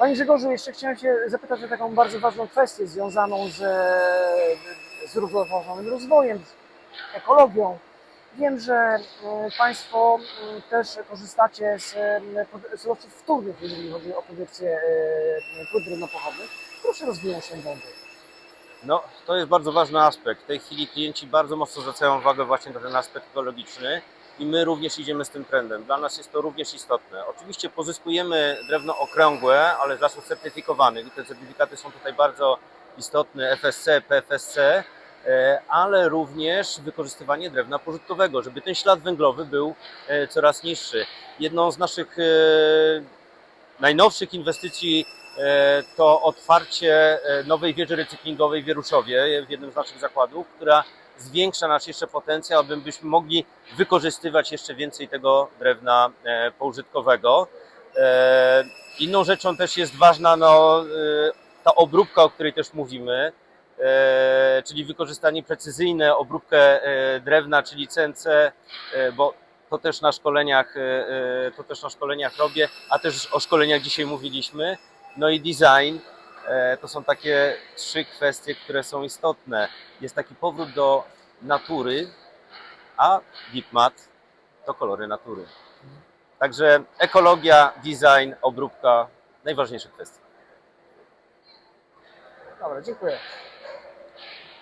Panie Grzegorzu, jeszcze chciałem się zapytać o taką bardzo ważną kwestię związaną z e, zrównoważonym rozwojem, z ekologią. Wiem, że e, Państwo m, też korzystacie z e, surowców wtórnych, jeżeli chodzi o produkcję e, płyt drewnopochodnych. Proszę rozwinąć ten wątek. No, to jest bardzo ważny aspekt. W tej chwili klienci bardzo mocno zwracają uwagę właśnie na ten aspekt ekologiczny i my również idziemy z tym trendem. Dla nas jest to również istotne. Oczywiście pozyskujemy drewno okrągłe, ale z lasów certyfikowanych i te certyfikaty są tutaj bardzo istotne, FSC, PFSC, e, ale również wykorzystywanie drewna pożytkowego, żeby ten ślad węglowy był e, coraz niższy. Jedną z naszych e, najnowszych inwestycji to otwarcie nowej wieży recyklingowej w Wieruszowie, w jednym z naszych zakładów, która zwiększa nasz jeszcze potencjał, abyśmy mogli wykorzystywać jeszcze więcej tego drewna e, poużytkowego. E, Inną rzeczą też jest ważna no, e, ta obróbka, o której też mówimy, czyli wykorzystanie precyzyjne, obróbkę drewna, czyli CNC, bo to też na szkoleniach, to też na szkoleniach robię, a też o szkoleniach dzisiaj mówiliśmy. No i design, to są takie trzy kwestie, które są istotne. Jest taki powrót do natury, a DeepMat to kolory natury. Także ekologia, design, obróbka, najważniejsze kwestie. Dobra, dziękuję.